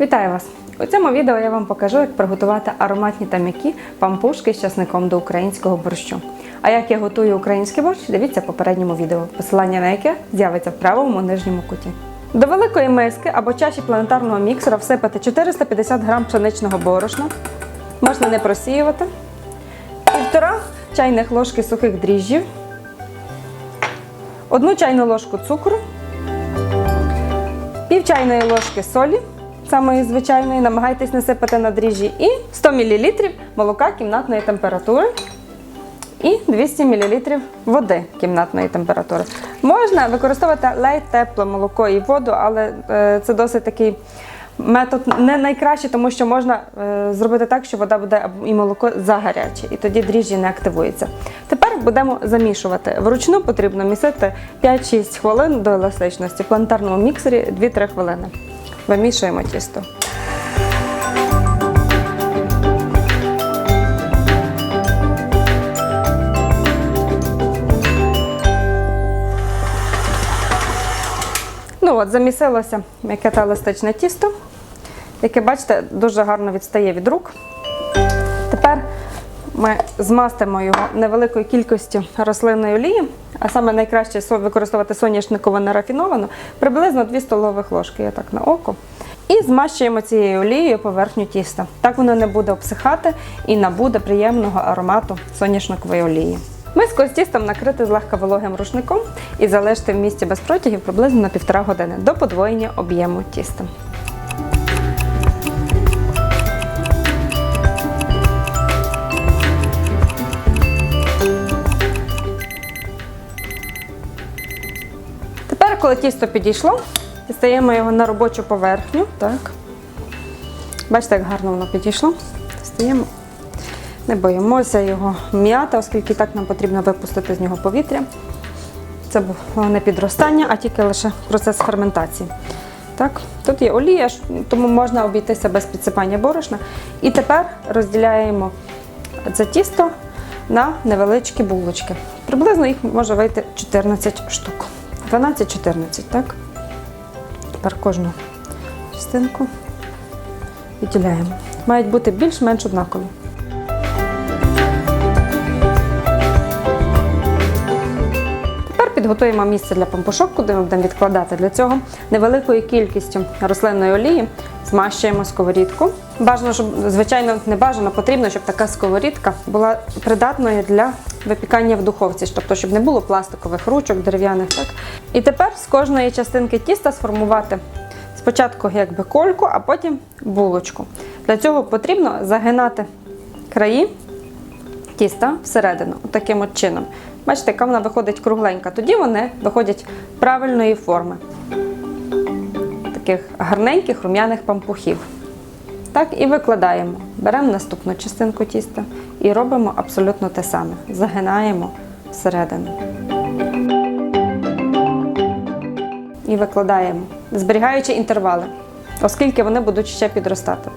Вітаю вас! У цьому відео я вам покажу, як приготувати ароматні та м'які пампушки з часником до українського борщу. А як я готую український борщ, дивіться в попередньому відео, посилання на яке з'явиться в правому нижньому куті. До великої миски або чаші планетарного міксера всипати 450 г пшеничного борошна, можна не просіювати, півтора чайних ложки сухих дріжджів, одну чайну ложку цукру, пів чайної ложки солі, самої звичайної, намагайтесь не сипати на дріжджі, і 100 мл молока кімнатної температури і 200 мл води кімнатної температури. Можна використовувати ледь тепле молоко і воду, але е, це досить такий метод не найкращий, тому що можна е, зробити так, що вода буде і молоко загаряче, і тоді дріжджі не активуються. Тепер будемо замішувати. Вручну потрібно місити 5-6 хвилин до еластичності. В планетарному міксері 2-3 хвилини. Вимішуємо тісто. Ну от, замісилося м'яке та еластичне тісто, яке, бачите, дуже гарно відстає від рук. Ми змастимо його невеликою кількістю рослинної олії, а саме найкраще використовувати соняшникову нерафіновану, приблизно 2 столових ложки, я так на око. І змащуємо цією олією поверхню тіста. Так воно не буде обсихати і набуде приємного аромату соняшникової олії. Миску з тістом накрити злегка вологим рушником і залишити в місці без протягів приблизно на півтора години до подвоєння об'єму тіста. Коли тісто підійшло, дістаємо його на робочу поверхню. Так. Бачите, як гарно воно підійшло. Дістаємо. Не боїмося його м'яти, оскільки так нам потрібно випустити з нього повітря. Це було не підростання, а тільки лише процес ферментації. Так, тут є олія, тому можна обійтися без підсипання борошна. І тепер розділяємо це тісто на невеличкі булочки. Приблизно їх може вийти 14 штук. 12-14, так? Тепер кожну частинку відділяємо. Мають бути більш-менш однакові. Тепер підготуємо місце для пампушок, куди ми будемо відкладати. Для цього невеликою кількістю рослинної олії змащуємо сковорідку. Бажано, щоб звичайно не бажано, потрібно, щоб така сковорідка була придатною для випікання в духовці, тобто, щоб не було пластикових ручок, дерев'яних. Так? І тепер з кожної частинки тіста сформувати спочатку якби кольку, а потім булочку. Для цього потрібно загинати краї тіста всередину, таким от чином. Бачите, яка вона виходить кругленька. Тоді вони виходять правильної форми. Таких гарненьких рум'яних пампухів. Так, і викладаємо. Беремо наступну частинку тіста і робимо абсолютно те саме. Загинаємо всередину. І викладаємо, зберігаючи інтервали, оскільки вони будуть ще підростати.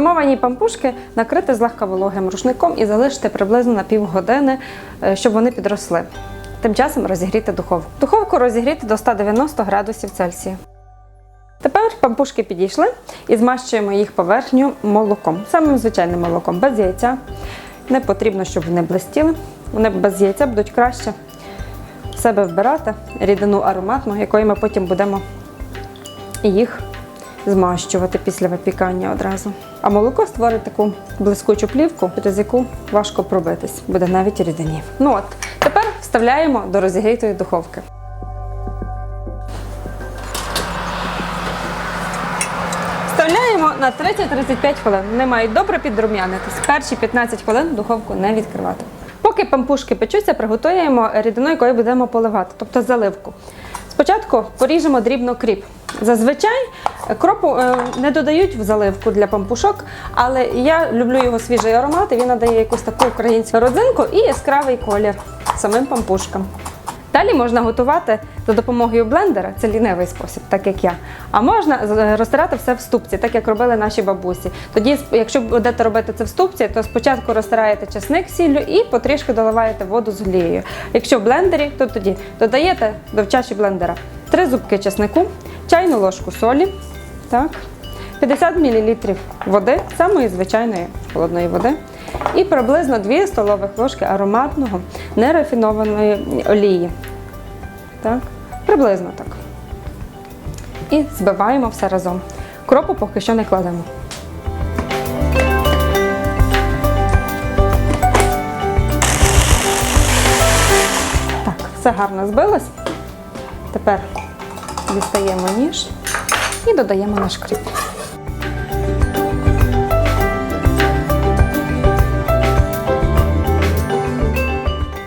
Сформовані пампушки накрити злегка вологим рушником і залишити приблизно на півгодини, е, щоб вони підросли. Тим часом розігріти духовку. Духовку розігріти до 190 градусів Цельсія. Тепер пампушки підійшли і змащуємо їх поверхню молоком, самим звичайним молоком, без яйця. Не потрібно, щоб вони блистіли. Вони без яйця будуть краще в себе вбирати рідину ароматну, якою ми потім будемо їх змащувати після випікання одразу. А молоко створить таку блискучу плівку, через яку важко пробитись, буде навіть рідині. Ну от, тепер вставляємо до розігрітої духовки. Вставляємо на 30-35 хвилин. Мають добре підрум'янитись. Перші 15 хвилин духовку не відкривати. Поки пампушки печуться, приготуємо рідину, якою будемо поливати, тобто заливку. Спочатку поріжемо дрібно кріп. Зазвичай кропу е, не додають в заливку для пампушок, але я люблю його свіжий аромат, він надає якусь таку українську родзинку і яскравий колір самим пампушкам. Далі можна готувати за допомогою блендера, це лінивий спосіб, так як я. А можна розтирати все в ступці, так як робили наші бабусі. Тоді, якщо будете робити це в ступці, то спочатку розтираєте чесник сіллю і потрішки доливаєте воду з олією. Якщо в блендері, то тоді додаєте до чаші блендера 3 зубки чеснику, чайну ложку солі, так, 50 мл води, самої звичайної холодної води, і приблизно 2 столових ложки ароматного нерафінованої олії. Так, приблизно так. І збиваємо все разом. Кропу поки що не кладемо. Так, все гарно збилось. Тепер дістаємо ніж і додаємо наш кріп.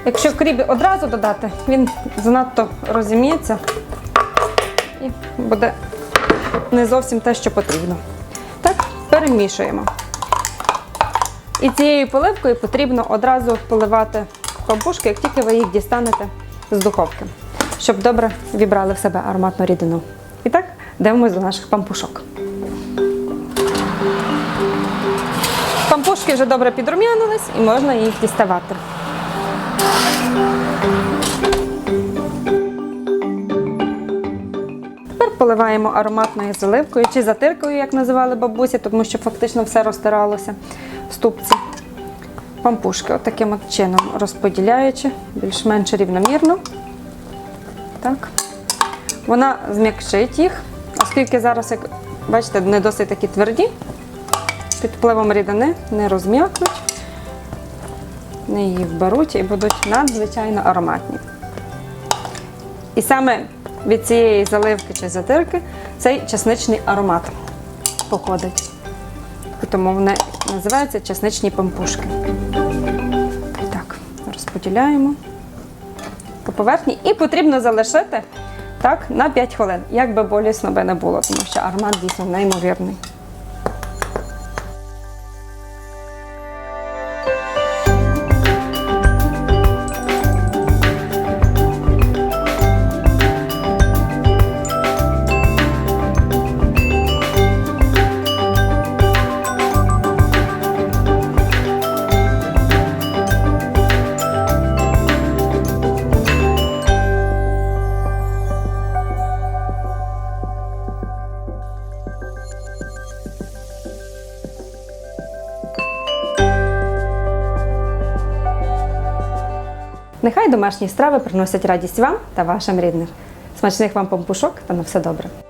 Якщо кріп одразу додати, він занадто розім'ється і буде не зовсім те, що потрібно. Так, перемішуємо. І цією поливкою потрібно одразу поливати пампушки, як тільки ви їх дістанете з духовки, щоб добре вібрали в себе ароматну рідину. І так, дивимося до наших пампушок. Пампушки вже добре підрум'янились і можна їх діставати. Тепер поливаємо ароматною заливкою чи затиркою, як називали бабусі, тому що фактично все розтиралося в ступці. Пампушки отаким от чином розподіляючи, більш-менш рівномірно. Так. Вона зм'якшить їх, оскільки зараз, як бачите, вони досить такі тверді, під впливом рідини не розм'якнуть, вони її вберуть і будуть надзвичайно ароматні. І саме від цієї заливки чи затирки цей чесничний аромат походить. Тому вони називаються чесничні пампушки. Так, розподіляємо по поверхні. І потрібно залишити так, на 5 хвилин, як би болісно би не було, тому що аромат дійсно неймовірний. Нехай домашні страви приносять радість вам та вашим рідним. Смачних вам помпушок та на все добре.